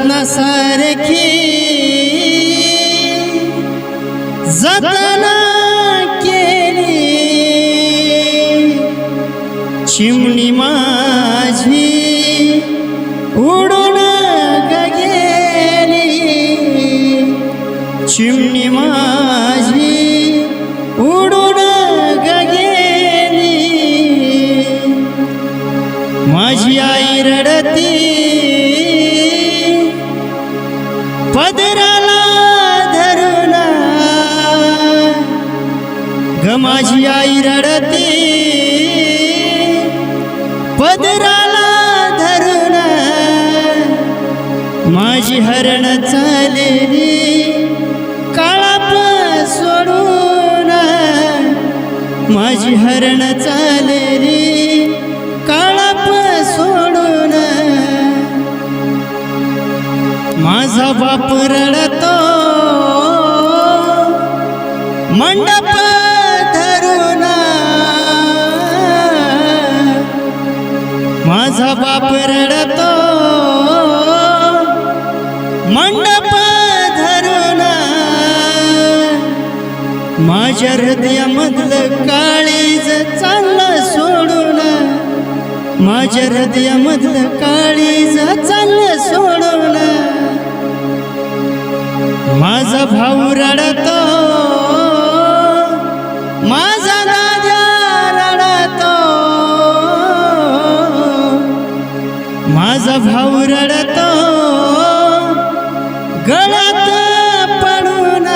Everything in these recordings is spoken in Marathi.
रत्नसारखी जतना केली चिमणी माझी उडून गेली चिमणी माझी उडून गेली माझी आई रडती पदराला धरून ग माझी आई रडते. पदराला धरून माझी हरण चालेली. काळाप सोडून. माझी हरण चालेली. माझा बाप रडतो. मंडप धरून. माझा बाप रडतो. मंडप धरून. माझ्या हृदयामधलं काळीज चाललं सोडून. माझ्या हृदयामधलं काळीज चाललं सोडून. माझा भाऊ रडतो माझा दादा रडतो. माझा भाऊ रडतो गळत पडून.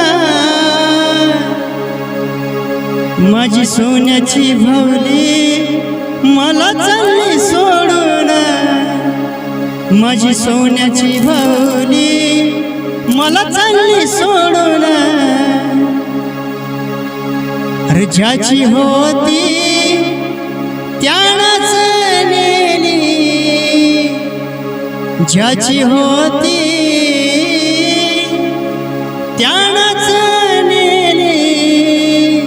माझी सोन्याची भावली मला चालली सोडून. माझी सोन्याची भाऊ सोडून अरे ज्याची होती त्यानंच नेली. ज्याची होती त्यानंच नेली.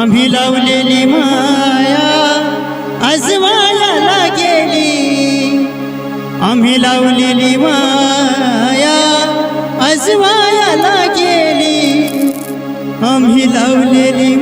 आम्ही लावलेली माया आजवायाला गेली आम्ही लावलेली माया अजवायला गेली. आम्ही लावलेली